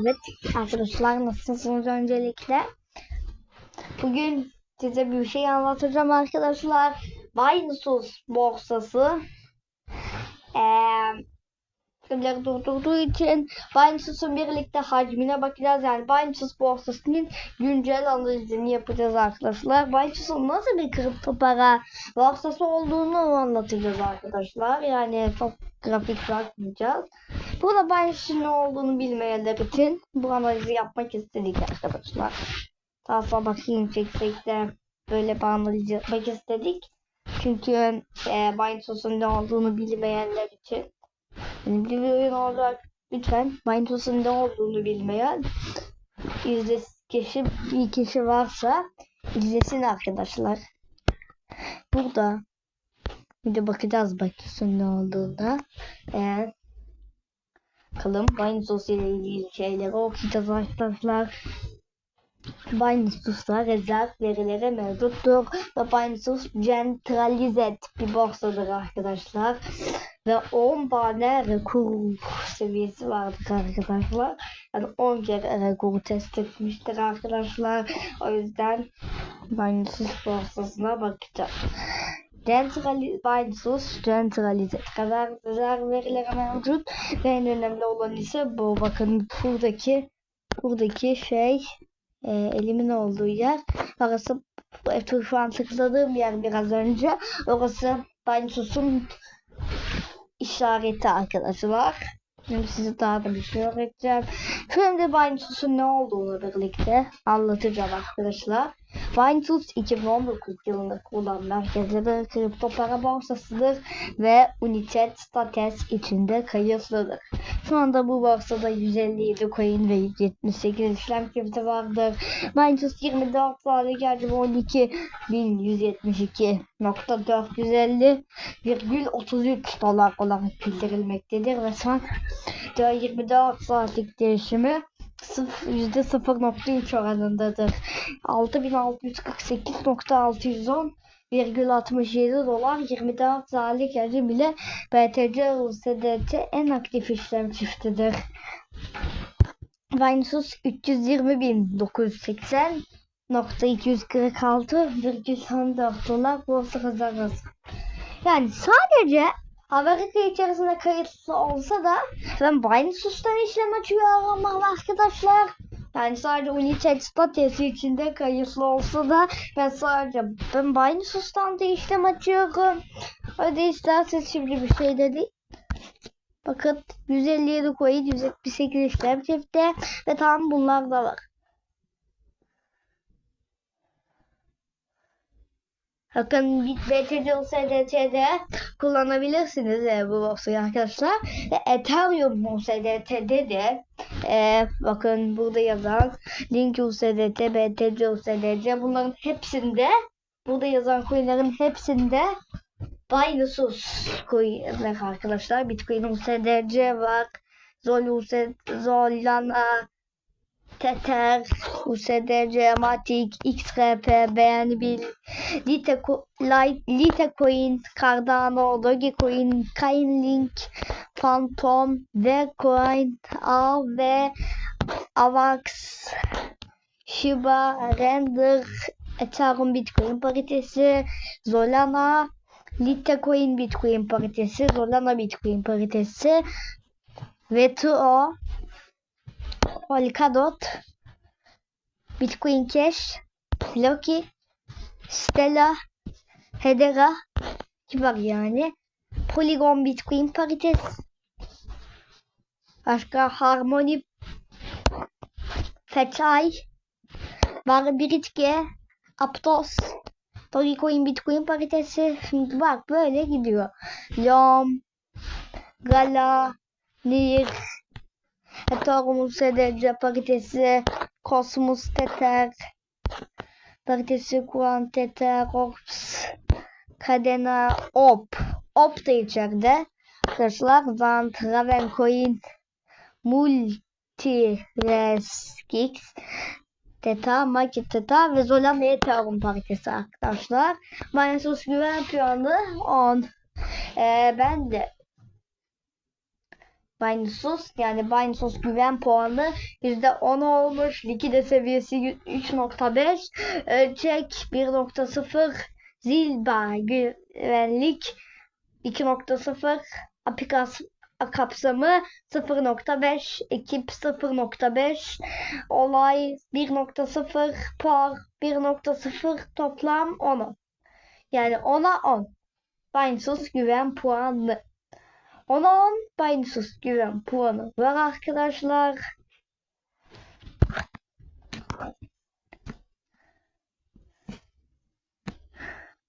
Evet arkadaşlar nasılsınız öncelikle? Bugün size bir şey anlatacağım arkadaşlar. Binance borsası eee durdurduğu için Binance'ın birlikte hacmine bakacağız. Yani Binance borsasının güncel analizini yapacağız arkadaşlar. Binance'ın nasıl bir kripto para borsası olduğunu anlatacağız arkadaşlar. Yani çok grafik bakmayacağız. Burada Binance'ın ne olduğunu bilmeyenler için bu analizi yapmak istedik arkadaşlar. Daha sonra bakayım çeksek de böyle bir analiz yapmak istedik. Çünkü e, Binance'ın ne olduğunu bilmeyenler için gibi bir oyun olarak lütfen Binance'ın ne olduğunu bilmeyen izle kişi bir kişi varsa izlesin arkadaşlar. Burada bir de bakacağız Binance'ın ne olduğuna. Eğer bakalım Binance ile ilgili şeyleri okuyacağız arkadaşlar. Binance'da rezerv verileri mevcuttur ve Binance centralized bir borsadır arkadaşlar. Ve 10 tane rekor seviyesi vardır arkadaşlar. Yani 10 kere rekoru test etmiştir arkadaşlar. O yüzden Binance borsasına bakacağız. Binance centralize kadar rezerv verileri mevcut. Ve en önemli olan ise bu. Bakın buradaki buradaki şey e, elimin olduğu yer. Orası e, şu an tıkladığım yer biraz önce. Orası Binance'ın işareti arkadaşlar. Şimdi size daha da bir şey öğreteceğim. Şimdi Binance'ın ne olduğunu birlikte anlatacağım arkadaşlar. Binance 2019 yılında kurulan merkezli bir kripto para borsasıdır ve United States içinde kayıtlıdır. Şu anda bu borsada 157 coin ve 178 işlem kredisi vardır. Binance 24 saatlik hacmi 12.172.450,33 dolar olarak bildirilmektedir ve son 24 saatlik değişimi %0.3 oranındadır. 6648.610 1,67 dolar 24 saatlik hacim ile BTC USDT en aktif işlem çiftidir. Vinsus 320.980 nokta 246,14 dolar borsa kazanması. Yani sadece Amerika içerisinde kayıtlı olsa da ben Binance'dan işlem açıyorum arkadaşlar. Yani sadece United statüsü içinde kayıtlı olsa da ben sadece ben Binance'dan da işlem açıyorum. Hadi isterseniz şimdi bir şey dedi. Bakın 157 coin, 178 işlem çifte ve tam bunlar da var. Bakın BTC USDT'de kullanabilirsiniz e, bu borsayı arkadaşlar. Ve Ethereum USDT'de de e, bakın burada yazan Link USDT, BTC USDC bunların hepsinde burada yazan coinlerin hepsinde Binance coinler arkadaşlar. Bitcoin USDC var. Zol USD, Solana, Tether, USDC, Matic, XRP, Liteco, Litecoin, Cardano, Dogecoin, Coinlink, Phantom, Vercoin, A ve Avax, Shiba, Render, Ethereum Bitcoin paritesi, Solana, Litecoin Bitcoin paritesi, Solana Bitcoin paritesi, VTO, Polkadot, Bitcoin Cash, Loki, Stella, Hedera var yani. Polygon Bitcoin paritesi. Başka Harmony, Fetchai, var Britge, Aptos, Dogecoin Bitcoin paritesi. Şimdi bak böyle gidiyor. Lom, Gala, Nir, Ethereum USDC paritesi, Cosmos Tether, paritesi Kuan Tether, Ops, Cadena, Op. Op da içeride. Arkadaşlar Van Travencoin, Multireskix, Teta, Market Teta ve Solana Ethereum paritesi arkadaşlar. Binance güven puanı 10. Ee, ben de Baynisus yani Baynisus güven puanı %10 olmuş. Likide seviyesi 3.5. Ölçek 1.0. Zilba güvenlik 2.0. Apikas kapsamı 0.5. Ekip 0.5. Olay 1.0. Par 1.0. Toplam 10. Yani 10'a 10. Baynisus güven puanı. 10'a 10 Baynisus güven puanı var arkadaşlar.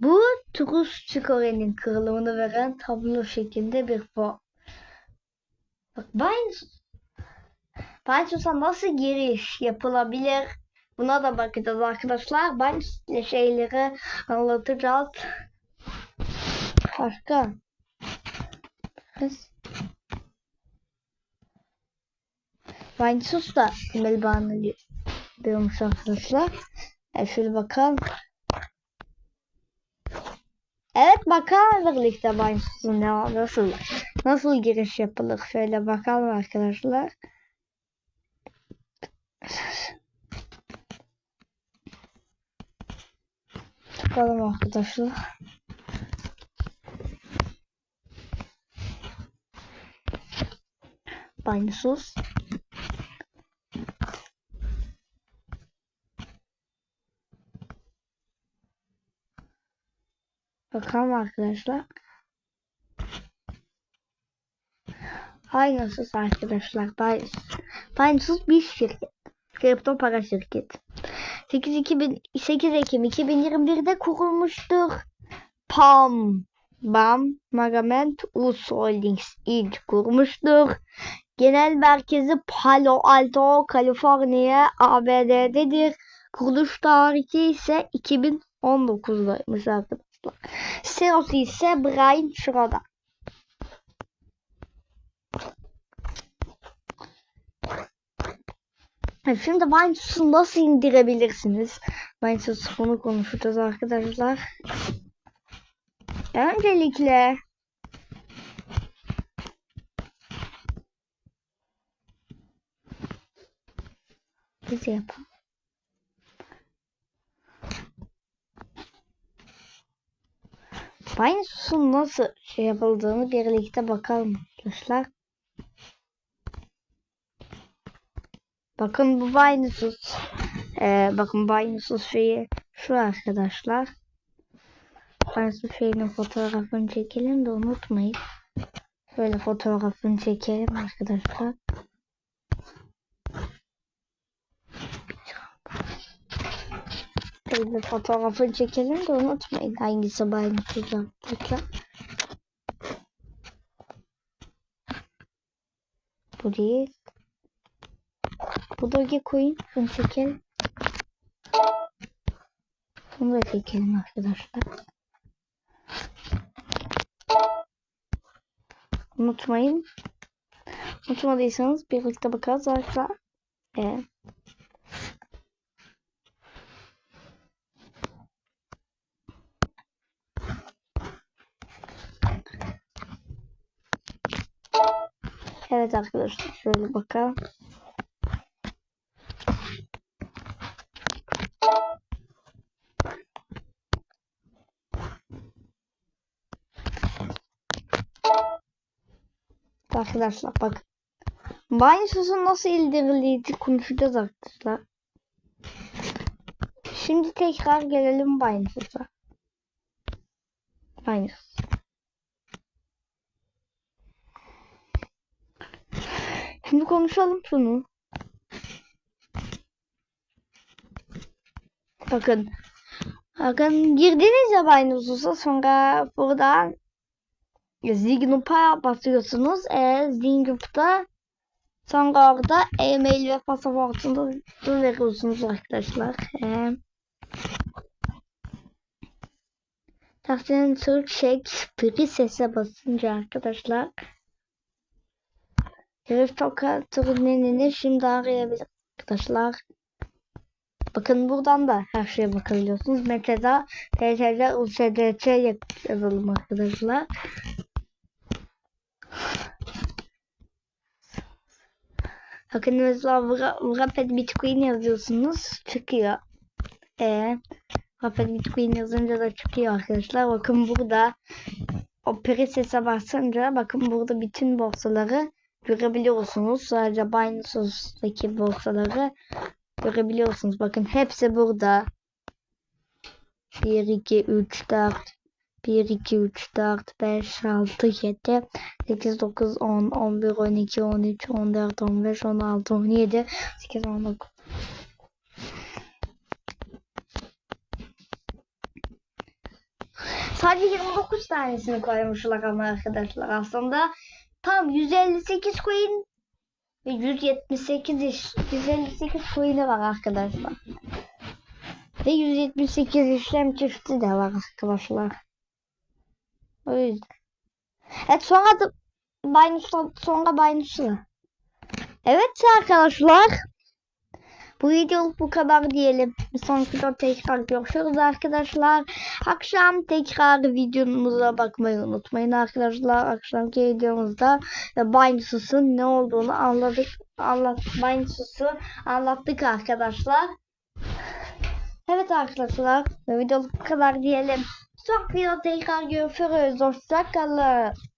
Bu Turus Çikore'nin kırılımını veren tablo şeklinde bir puan. Bak Baynisus. Baynisus'a nasıl giriş yapılabilir? Buna da bakacağız arkadaşlar. Baynisus ile şeyleri anlatacağız. Başka. Kız. Baynisus da Melban'ı diyormuş arkadaşlar. E şöyle bakalım. Evet bakalım birlikte Baynisus'un ne nasıl nasıl giriş yapılır şöyle bakalım arkadaşlar. Bakalım arkadaşlar. Baynisus. Bakalım arkadaşlar. Aynısız arkadaşlar. Binance. Binance bir şirket. Kripto para şirketi. 8, 2000, 8 Ekim 2021'de kurulmuştur. PAM. BAM. Magament Us Holdings ilk kurmuştur. Genel merkezi Palo Alto, Kaliforniya, ABD'dedir. Kuruluş tarihi ise 2019'daymış arkadaşlar. CEO'su ise Brian Schroeder. Şimdi Binance'ı nasıl indirebilirsiniz? Binance bunu konuşacağız arkadaşlar. Öncelikle biz yapalım. Binance'ın nasıl şey yapıldığını birlikte bakalım arkadaşlar. Bakın bu Binance. Ee, bakın Binance şeyi şu arkadaşlar. Binance şeyinin fotoğrafını çekelim de unutmayın. Şöyle fotoğrafını çekelim arkadaşlar. Şöyle fotoğrafını çekelim de unutmayın hangisi Binance yaptıklar. Bu değil. Bu Dogecoin. Şunu çekelim. Bunu da çekelim arkadaşlar. Unutmayın. Unutmadıysanız birlikte bakarız arkadaşlar. Ee, Evet arkadaşlar şöyle bakalım. Arkadaşlar bak. Binance'ın nasıl indirildiğini konuşacağız arkadaşlar. Şimdi tekrar gelelim Binance'a. Binance. Şimdi konuşalım şunu. Bakın. Bakın girdiniz ya Binance'a sonra buradan Zignup'a basıyorsunuz. E, Zignup'ta sonra orada e-mail ve pasaportunu veriyorsunuz arkadaşlar. E, Tahsinin Türk Free sese basınca arkadaşlar Herif Toka türününü şimdi arayabilir arkadaşlar. Bakın buradan da her şeye bakabiliyorsunuz. Mesela TCC, USDC yazalım arkadaşlar. Bakın mesela Rapid Bitcoin yazıyorsunuz çıkıyor. E Rapid Bitcoin yazınca da çıkıyor arkadaşlar. Bakın burada o presese basınca bakın burada bütün borsaları görebiliyorsunuz. Sadece Binance'daki borsaları görebiliyorsunuz. Bakın hepsi burada. 1, 2, 3, 4, 1, 2, 3, 4, 5, 6, 7, 8, 9, 10, 11, 12, 13, 14, 15, 16, 17, 18, 19. Sadece 29 tanesini koymuşlar ama arkadaşlar aslında tam 158 coin ve 178 iş, 158 coin'i var arkadaşlar. Ve 178 işlem çifti de var arkadaşlar. O yüzden. Evet sonra da Binance'la sonra Binance'la. Evet arkadaşlar. Bu videoluk bu kadar diyelim. Bir sonraki videoda tekrar görüşürüz arkadaşlar. Akşam tekrar videomuza bakmayı unutmayın arkadaşlar. Akşamki videomuzda Binance'ın ne olduğunu anladık. Anlat, Binance'ı anlattık arkadaşlar. Evet arkadaşlar. Videoluk bu kadar diyelim. Sonraki videoda tekrar görüşürüz. Hoşçakalın.